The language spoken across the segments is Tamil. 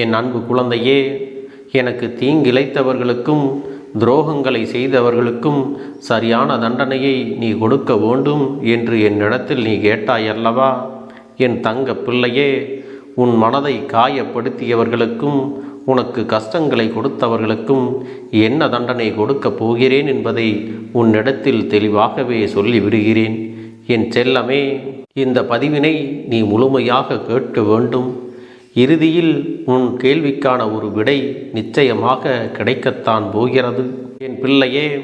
என் அன்பு குழந்தையே எனக்கு தீங்கிழைத்தவர்களுக்கும் துரோகங்களை செய்தவர்களுக்கும் சரியான தண்டனையை நீ கொடுக்க வேண்டும் என்று என்னிடத்தில் நீ கேட்டாயல்லவா? என் தங்க பிள்ளையே உன் மனதை காயப்படுத்தியவர்களுக்கும் உனக்கு கஷ்டங்களை கொடுத்தவர்களுக்கும் என்ன தண்டனை கொடுக்கப் போகிறேன் என்பதை உன்னிடத்தில் தெளிவாகவே சொல்லிவிடுகிறேன். என் செல்லமே இந்த பதிவினை நீ முழுமையாக கேட்க வேண்டும். இறுதியில் உன் கேள்விக்கான ஒரு விடை நிச்சயமாக கிடைக்கத்தான் போகிறது. என் பிள்ளையே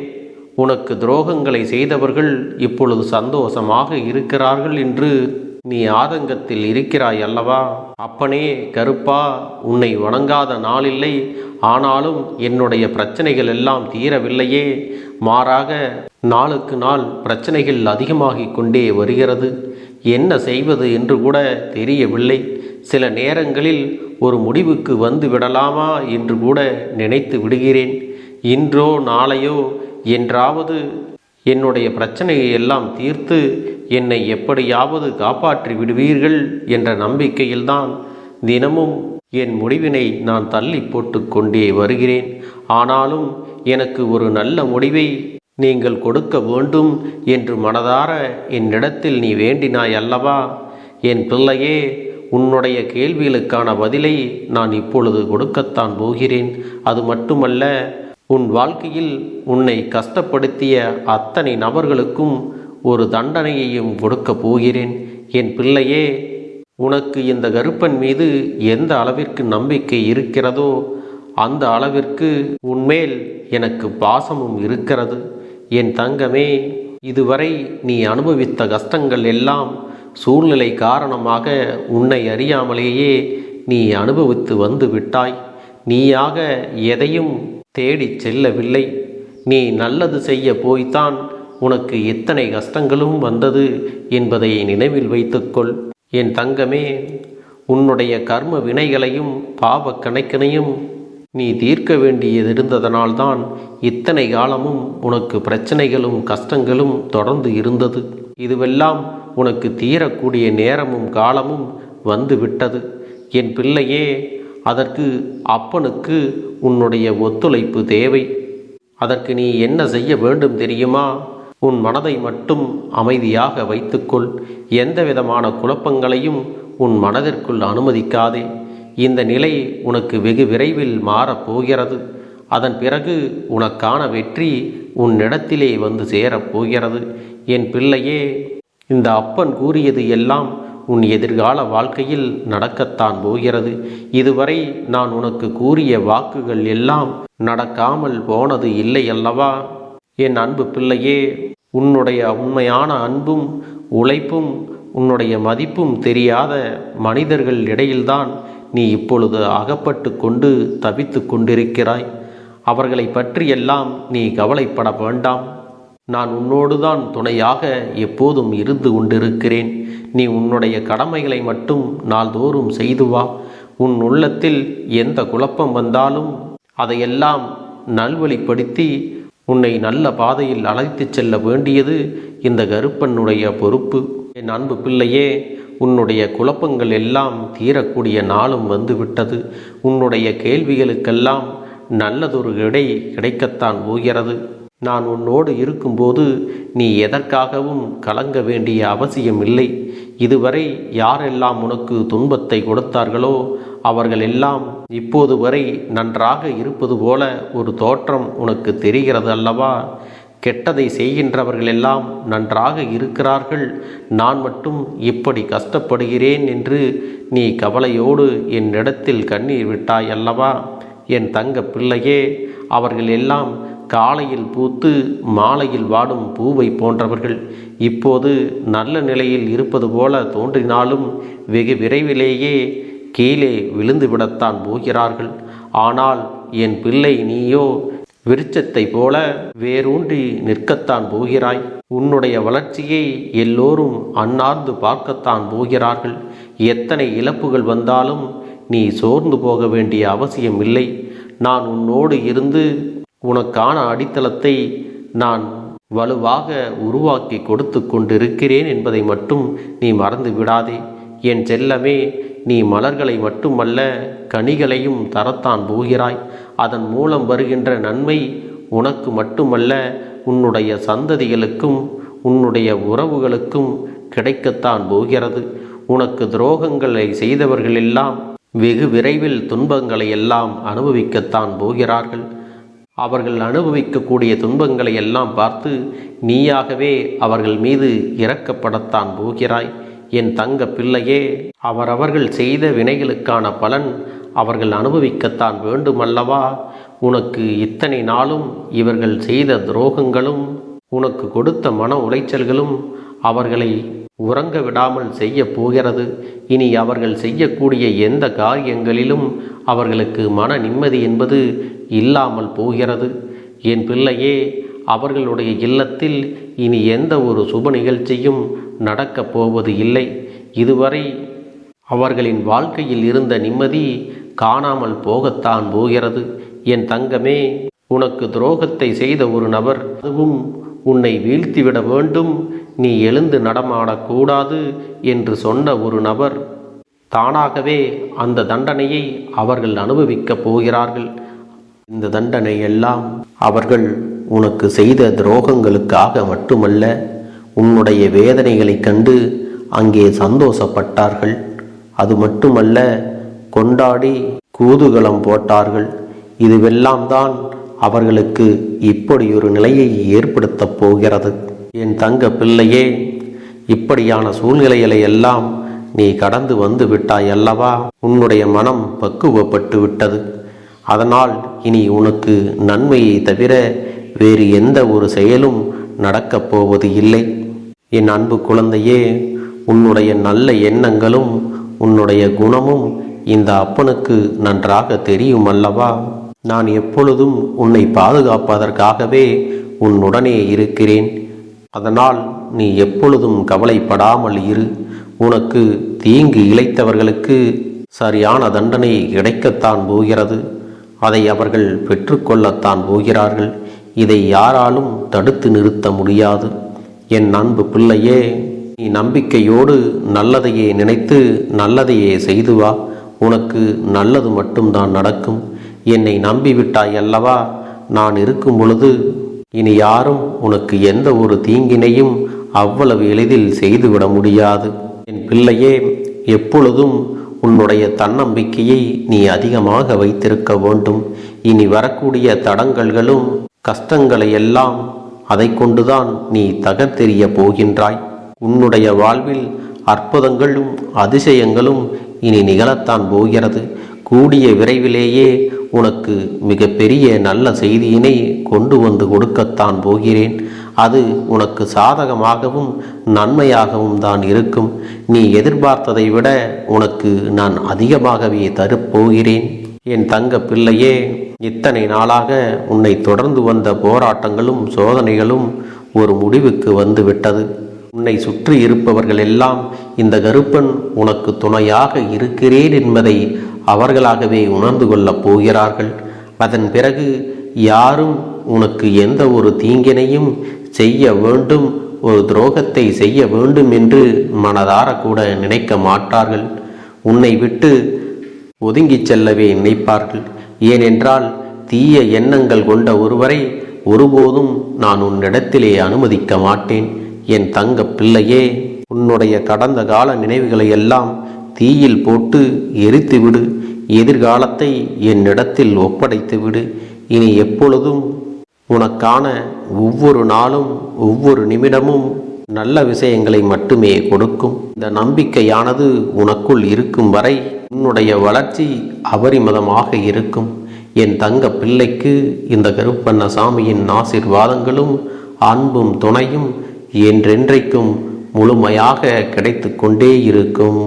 உனக்கு துரோகங்களை செய்தவர்கள் இப்பொழுது சந்தோஷமாக இருக்கிறார்கள் என்று நீ ஆதங்கத்தில் இருக்கிறாய் அல்லவா? அப்பனே கருப்பா உன்னை வணங்காத நாளில்லை. ஆனாலும் என்னுடைய பிரச்சனைகள் எல்லாம் தீரவில்லையே. மாறாக நாளுக்கு நாள் பிரச்சனைகள் அதிகமாகிக் கொண்டே வருகிறது. என்ன செய்வது என்று கூட தெரியவில்லை. சில நேரங்களில் ஒரு முடிவுக்கு வந்து விடலாமா என்று கூட நினைத்து விடுகிறேன். இன்றோ நாளையோ என்றாவது என்னுடைய பிரச்சனையை எல்லாம் தீர்த்து என்னை எப்படியாவது காப்பாற்றி விடுவீர்கள் என்ற நம்பிக்கையில்தான் தினமும் என் முடிவினை நான் தள்ளி போட்டு கொண்டே வருகிறேன். ஆனாலும் எனக்கு ஒரு நல்ல முடிவை நீங்கள் கொடுக்க வேண்டும் என்று மனதார என்னிடத்தில் நீ வேண்டினாய் அல்லவா? என் பிள்ளையே உன்னுடைய கேள்விகளுக்கான பதிலை நான் இப்பொழுது கொடுக்கத்தான் போகிறேன். அது மட்டுமல்ல உன் வாழ்க்கையில் உன்னை கஷ்டப்படுத்திய அத்தனை நபர்களுக்கும் ஒரு தண்டனையையும் கொடுக்கப் போகிறேன். என் பிள்ளையே உனக்கு இந்த கருப்பன் மீது எந்த அளவிற்கு நம்பிக்கை இருக்கிறதோ அந்த அளவிற்கு உன்மேல் எனக்கு பாசமும் இருக்கிறது. என் தங்கமே இதுவரை நீ அனுபவித்த கஷ்டங்கள் எல்லாம் சூழ்நிலை காரணமாக உன்னை அறியாமலேயே நீ அனுபவித்து வந்து விட்டாய். நீயாக எதையும் தேடிச் செல்லவில்லை. நீ நல்லது செய்ய போய்த்தான். உனக்கு எத்தனை கஷ்டங்களும் வந்தது என்பதை நினைவில் வைத்துக்கொள். என் தங்கமே உன்னுடைய கர்ம வினைகளையும் பாவ கணக்கினையும் நீ தீர்க்க வேண்டியதிருந்ததனால்தான் இத்தனை காலமும் உனக்கு பிரச்சனைகளும் கஷ்டங்களும் தொடர்ந்து இருந்தது. இதுவெல்லாம் உனக்கு தீரக்கூடிய நேரமும் காலமும் வந்து விட்டது என் பிள்ளையே அதற்கு அப்பனுக்கு உன்னுடைய ஒத்துழைப்பு தேவை. அதற்கு நீ என்ன செய்ய வேண்டும் தெரியுமா? உன் மனதை மட்டும் அமைதியாக வைத்துக்கொள். எந்த விதமான குழப்பங்களையும் உன் மனதிற்குள் அனுமதிக்காதே. இந்த நிலை உனக்கு வெகு விரைவில் மாறப்போகிறது அதன் பிறகு உனக்கான வெற்றி உன்னிடத்திலே வந்து சேரப்போகிறது என் பிள்ளையே இந்த அப்பன் கூறியது எல்லாம் உன் எதிர்கால வாழ்க்கையில் நடக்கத்தான் போகிறது. இதுவரை நான் உனக்கு கூறிய வாக்குகள் எல்லாம் நடக்காமல் போனது இல்லை அல்லவா? என் அன்பு பிள்ளையே உன்னுடைய உண்மையான அன்பும் உழைப்பும் உன்னுடைய மதிப்பும் தெரியாத மனிதர்கள் இடையில்தான் நீ இப்பொழுது அகப்பட்டு கொண்டு தவித்து கொண்டிருக்கிறாய். அவர்களை பற்றியெல்லாம் நீ கவலைப்பட வேண்டாம். நான் உன்னோடு தான் துணையாக எப்போதும் இருந்து கொண்டிருக்கிறேன். நீ உன்னுடைய கடமைகளை மட்டும் நாள்தோறும் செய்து வா. உன் உள்ளத்தில் எந்த குழப்பம் வந்தாலும் அதையெல்லாம் நல்வழிப்படுத்தி உன்னை நல்ல பாதையில் அழைத்துச் செல்ல வேண்டியது இந்த கருப்பனுடைய பொறுப்பு. என் அன்பு பிள்ளையே உன்னுடைய குழப்பங்கள் எல்லாம் தீரக்கூடிய நாளும் வந்துவிட்டது. உன்னுடைய கேள்விகளுக்கெல்லாம் நல்லதொரு இடை கிடைக்கத்தான் போகிறது. நான் உன்னோடு இருக்கும்போது நீ எதற்காகவும் கலங்க வேண்டிய அவசியம் இல்லை இதுவரை யாரெல்லாம் உனக்கு துன்பத்தை கொடுத்தார்களோ அவர்கள் எல்லாம் இப்போது வரை நன்றாக இருப்பது போல ஒரு தோற்றம் உனக்கு தெரிகிறது அல்லவா? கெட்டதை செய்கின்றவர்கள் எல்லாம் நன்றாக இருக்கிறார்கள். நான் மட்டும் இப்படி கஷ்டப்படுகிறேன் என்று நீ கவலையோடு என்னிடத்தில் கண்ணீர் விட்டாய் அல்லவா? என் தங்க பிள்ளையே அவர்கள் எல்லாம் காலையில் பூத்து மாலையில் வாடும் பூவை போன்றவர்கள் இப்போது நல்ல நிலையில் இருப்பது போல தோன்றினாலும் வெகு விரைவிலேயே கீழே விழுந்துவிடத்தான் போகிறார்கள். ஆனால் என் பிள்ளை நீயோ விருட்சத்தை போல வேரூன்றி நிற்கத்தான் போகிறாய். உன்னுடைய வளர்ச்சியை எல்லோரும் அன்னார்ந்து பார்க்கத்தான் போகிறார்கள். எத்தனை இழப்புகள் வந்தாலும் நீ சோர்ந்து போக வேண்டிய அவசியம் இல்லை நான் உன்னோடு இருந்து உனக்கான அடித்தளத்தை நான் வலுவாக உருவாக்கி கொடுத்து கொண்டிருக்கிறேன் என்பதை மட்டும் நீ மறந்து விடாதே. என் செல்லமே நீ மலர்களை மட்டுமல்ல கனிகளையும் தரத்தான் போகிறாய். அதன் மூலம் வருகின்ற நன்மை உனக்கு மட்டுமல்ல உன்னுடைய சந்ததிகளுக்கும் உன்னுடைய உறவுகளுக்கும் கிடைக்கத்தான் போகிறது. உனக்கு துரோகங்களை செய்தவர்களெல்லாம் வெகு விரைவில் துன்பங்களை எல்லாம் அனுபவிக்கத்தான் போகிறார்கள். அவர்கள் அனுபவிக்கக்கூடிய துன்பங்களை எல்லாம் பார்த்து நீயாகவே அவர்கள் மீது இறக்கப்படத்தான் போகிறாய். என் தங்க பிள்ளையே அவரவர்கள் செய்த வினைகளுக்கான பலன் அவர்கள் அனுபவிக்கத்தான் வேண்டுமல்லவா? உனக்கு இத்தனை நாளும் இவர்கள் செய்த துரோகங்களும் உனக்கு கொடுத்த மன உளைச்சல்களும் அவர்களை உறங்க விடாமல் செய்ய போகிறது. இனி அவர்கள் செய்யக்கூடிய எந்த காரியங்களிலும் அவர்களுக்கு மன நிம்மதி என்பது இல்லாமல் போகிறது. என் பிள்ளையே அவர்களுடைய இல்லத்தில் இனி எந்த ஒரு சுப நிகழ்ச்சியும் நடக்கப் போவது இல்லை. இதுவரை அவர்களின் வாழ்க்கையில் இருந்த நிம்மதி காணாமல் போகத்தான் போகிறது. என் தங்கமே உனக்கு துரோகத்தை செய்த ஒரு நபர் அதுவும் உன்னை வீழ்த்திவிட வேண்டும். நீ எழுந்து நடமாடக்கூடாது என்று சொன்ன ஒரு நபர் தானாகவே அந்த தண்டனையை அவர்கள் அனுபவிக்கப் போகிறார்கள். இந்த தண்டனை எல்லாம் அவர்கள் உனக்கு செய்த துரோகங்களுக்காக மட்டுமல்ல உன்னுடைய வேதனைகளைக் கண்டு அங்கே சந்தோஷப்பட்டார்கள். அது மட்டுமல்ல கொண்டாடி கூதுகலம் போட்டார்கள். இதுவெல்லாம் தான் அவர்களுக்கு இப்படி ஒரு நிலையை ஏற்படுத்தப் போகிறது. என் தங்க பிள்ளையே இப்படியான சூழ்நிலைகளை எல்லாம் நீ கடந்து வந்து விட்டாய் அல்லவா உன்னுடைய மனம் பக்குவப்பட்டு விட்டது. அதனால் இனி உனக்கு நன்மையை தவிர வேறு எந்த ஒரு செயலும் நடக்கப் போவது இல்லை. என் அன்பு குழந்தையே உன்னுடைய நல்ல எண்ணங்களும் உன்னுடைய குணமும் இந்த அப்பனுக்கு நன்றாக தெரியும் அல்லவா நான் எப்பொழுதும் உன்னை பாதுகாப்பதற்காகவே உன்னுடனே இருக்கிறேன். அதனால் நீ எப்பொழுதும் கவலைப்படாமல் இரு. உனக்கு தீங்கு இழைத்தவர்களுக்கு சரியான தண்டனை கிடைக்கத்தான் போகிறது. அதை அவர்கள் பெற்றுக்கொள்ளத்தான் போகிறார்கள். இதை யாராலும் தடுத்து நிறுத்த முடியாது. என் அன்பு பிள்ளையே நீ நம்பிக்கையோடு நல்லதையே நினைத்து நல்லதையே செய்து வா. உனக்கு நல்லது மட்டும்தான் நடக்கும். என்னை நம்பிவிட்டாய் அல்லவா? நான் இருக்கும் பொழுது இனி யாரும் உனக்கு எந்த ஒரு தீங்கினையும் அவ்வளவு எளிதில் செய்துவிட முடியாது. என் பிள்ளையே எப்பொழுதும் உன்னுடைய தன்னம்பிக்கையை நீ அதிகமாக வைத்திருக்க வேண்டும். இனி வரக்கூடிய தடங்கல்களும் கஷ்டங்களை எல்லாம் அதை கொண்டுதான் நீ தகர்த்தெறிய போகின்றாய். உன்னுடைய வாழ்வில் அற்புதங்களும் அதிசயங்களும் இனி நிகழத்தான் போகிறது. கூடிய விரைவிலேயே உனக்கு மிகப்பெரிய நல்ல செய்தியினை கொண்டு வந்து கொடுக்கத்தான் போகிறேன். அது உனக்கு சாதகமாகவும் நன்மையாகவும் தான் இருக்கும். நீ எதிர்பார்த்ததை விட உனக்கு நான் அதிகமாகவே தரப்போகிறேன். என் தங்க பிள்ளையே இத்தனை நாளாக உன்னை தொடர்ந்து வந்த போராட்டங்களும் சோதனைகளும் ஒரு முடிவுக்கு வந்து விட்டது. உன்னை சுற்றி இருப்பவர்கள் எல்லாம் இந்த கருப்பன் உனக்கு துணையாக இருக்கிறேன் என்பதை அவர்களாகவே உணர்ந்து கொள்ளப் போகிறார்கள். அதன் பிறகு யாரும் உனக்கு எந்த ஒரு தீங்கினையும் செய்ய வேண்டும் ஒரு துரோகத்தை செய்ய வேண்டும் என்று மனதார கூட நினைக்க மாட்டார்கள். உன்னை விட்டு ஒதுங்கிச் செல்லவே நினைப்பார்கள். ஏனென்றால் தீய எண்ணங்கள் கொண்ட ஒருவரை ஒருபோதும் நான் உன்னிடத்திலே அனுமதிக்க மாட்டேன். என் தங்க பிள்ளையே உன்னுடைய கடந்த கால நினைவுகளை எல்லாம் தீயில் போட்டு எரித்து விடு. எதிர்காலத்தை என்னிடத்தில் ஒப்படைத்துவிடு இனி எப்பொழுதும் உனக்கான ஒவ்வொரு நாளும் ஒவ்வொரு நிமிடமும் நல்ல விஷயங்களை மட்டுமே கொடுக்கும். இந்த நம்பிக்கையானது உனக்குள் இருக்கும் வரை உன்னுடைய வளர்ச்சி அபரிமிதமாக இருக்கும். என் தங்க பிள்ளைக்கு இந்த கருப்பண்ண சாமியின் ஆசிர்வாதங்களும் அன்பும் துணையும் என்றென்றைக்கும் முழுமையாக கிடைத்து கொண்டே இருக்கும்.